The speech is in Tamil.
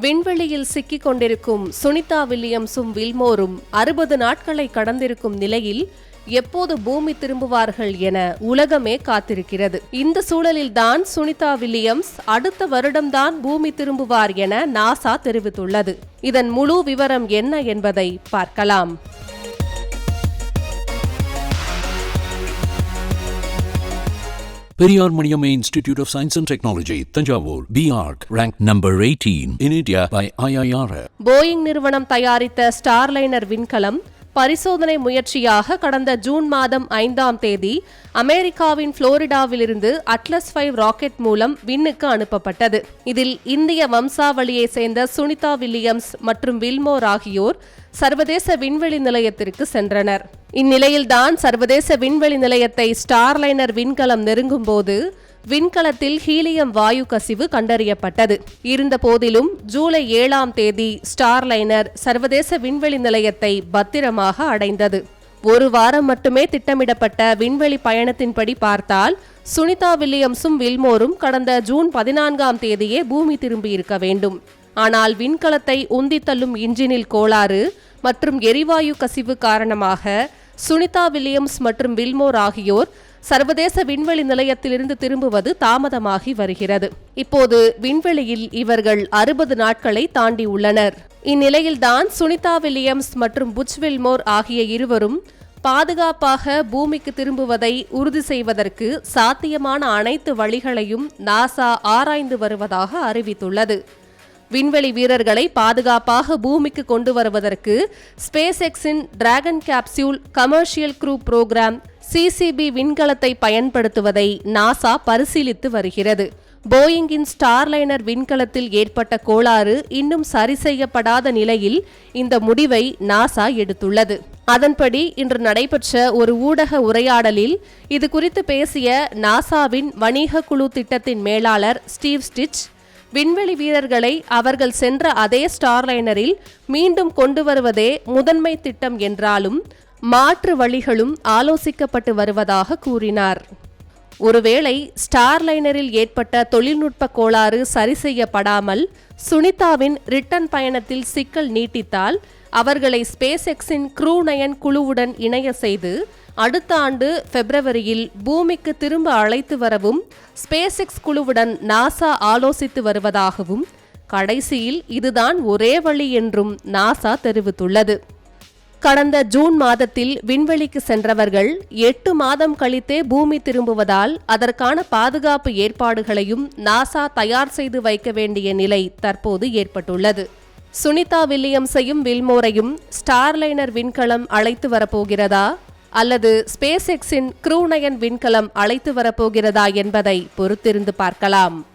விண்வெளியில் சிக்கிக் கொண்டிருக்கும் சுனிதா வில்லியம்ஸும் வில்மோரும் அறுபது நாட்களை கடந்திருக்கும் நிலையில் எப்போது பூமி திரும்புவார்கள் என உலகமே காத்திருக்கிறது. இந்த சூழலில்தான் சுனிதா வில்லியம்ஸ் அடுத்த வருடம்தான் பூமி திரும்புவார் என நாசா தெரிவித்துள்ளது. இதன் முழு விவரம் என்ன என்பதை பார்க்கலாம். Periyar Maniamma Institute of Science and Technology, Tanjavur, BARC, ranked number 18 in India by IIRA. Boeing நிறுவனம் தயாரித்த ஸ்டார்லைனர் விண்கலம் பரிசோதனை முயற்சியாக கடந்த ஜூன் மாதம் ஐந்தாம் தேதி அமெரிக்காவின் புளோரிடாவிலிருந்து அட்லஸ் ஃபைவ் ராக்கெட் மூலம் விண்ணுக்கு அனுப்பப்பட்டது. இதில் இந்திய வம்சாவளியை சேர்ந்த சுனிதா வில்லியம்ஸ் மற்றும் வில்மோர் ஆகியோர் சர்வதேச விண்வெளி நிலையத்திற்கு சென்றனர். இந்நிலையில்தான் சர்வதேச விண்வெளி நிலையத்தை ஸ்டார்லைனர் விண்கலம் நெருங்கும் போது விண்கலத்தில் ஹீலியம் வாயு கசிவு கண்டறியப்பட்டது. இருந்தபோதிலும் ஜூலை ஏழாம் தேதி ஸ்டார்லைனர் சர்வதேச விண்வெளி நிலையத்தை பத்திரமாக அடைந்தது. ஒரு வாரம் மட்டுமே திட்டமிடப்பட்ட விண்வெளி பயணத்தின்படி பார்த்தால் சுனிதா வில்லியம்ஸும் வில்மோரும் கடந்த ஜூன் பதினான்காம் தேதியே பூமி திரும்பியிருக்க வேண்டும். ஆனால் விண்கலத்தை உந்தி தள்ளும் இன்ஜினில் கோளாறு மற்றும் எரிவாயு கசிவு காரணமாக சுனிதா வில்லியம்ஸ் மற்றும் வில்மோர் ஆகியோர் சர்வதேச விண்வெளி நிலையத்திலிருந்து திரும்புவது தாமதமாகி வருகிறது. இப்போது விண்வெளியில் இவர்கள் அறுபது நாட்களை தாண்டி உள்ளனர். இந்நிலையில்தான் சுனிதா வில்லியம்ஸ் மற்றும் புச் வில்மோர் ஆகிய இருவரும் பாதுகாப்பாக பூமிக்கு திரும்புவதை உறுதி செய்வதற்கு சாத்தியமான அனைத்து வழிகளையும் நாசா ஆராய்ந்து வருவதாக அறிவித்துள்ளது. விண்வெளி வீரர்களை பாதுகாப்பாக பூமிக்கு கொண்டு வருவதற்கு ஸ்பேஸ் எக்ஸின் Dragon capsule commercial crew program CCP விண்கலத்தை பயன்படுத்துவதை நாசா பரிசீலித்து வருகிறது. போயிங்கின் ஸ்டார்லைனர் விண்கலத்தில் ஏற்பட்ட கோளாறு இன்னும் சரி செய்யப்படாத நிலையில் இந்த முடிவை நாசா எடுத்துள்ளது. அதன்படி இன்று நடைபெற்ற ஒரு ஊடக உரையாடலில் இது குறித்து பேசிய நாசாவின் வணிக குழு திட்டத்தின் மேலாளர் ஸ்டீவ் ஸ்டிச் விண்வெளி வீரர்களை அவர்கள் சென்ற அதே ஸ்டார்லைனரில் மீண்டும் கொண்டு வருவதே முதன்மை திட்டம் என்றாலும் மாற்று வழிகளும் ஆலோசிக்கப்பட்டு வருவதாக கூறினார். ஒருவேளை ஸ்டார்லைனரில் ஏற்பட்ட தொழில்நுட்ப கோளாறு சரி செய்யப்படாமல் சுனிதாவின் ரிட்டன் பயணத்தில் சிக்கல் நீட்டித்தால் அவர்களை ஸ்பேஸ் எக்ஸின் க்ரூ நயன் குழுவுடன் இணைய செய்து அடுத்த ஆண்டு பிப்ரவரியில் பூமிக்கு திரும்ப அழைத்து வரவும் ஸ்பேஸ் எக்ஸ் குழுவுடன் நாசா ஆலோசித்து வருவதாகவும் கடைசியில் இதுதான் ஒரே வழி என்றும் நாசா தெரிவித்துள்ளது. கடந்த ஜூன் மாதத்தில் விண்வெளிக்கு சென்றவர்கள் எட்டு மாதம் கழித்தே பூமி திரும்புவதால் அதற்கான பாதுகாப்பு ஏற்பாடுகளையும் நாசா தயார் செய்து வைக்க வேண்டிய நிலை தற்போது ஏற்பட்டுள்ளது. சுனிதா வில்லியம்ஸையும் வில்மோரையும் ஸ்டார்லைனர் விண்கலம் அழைத்து வரப்போகிறதா? அல்லது ஸ்பேஸ் எக்ஸின் க்ரூநயன் விண்கலம் அழைத்து வரப்போகிறதா என்பதை பொறுத்திருந்து பார்க்கலாம்.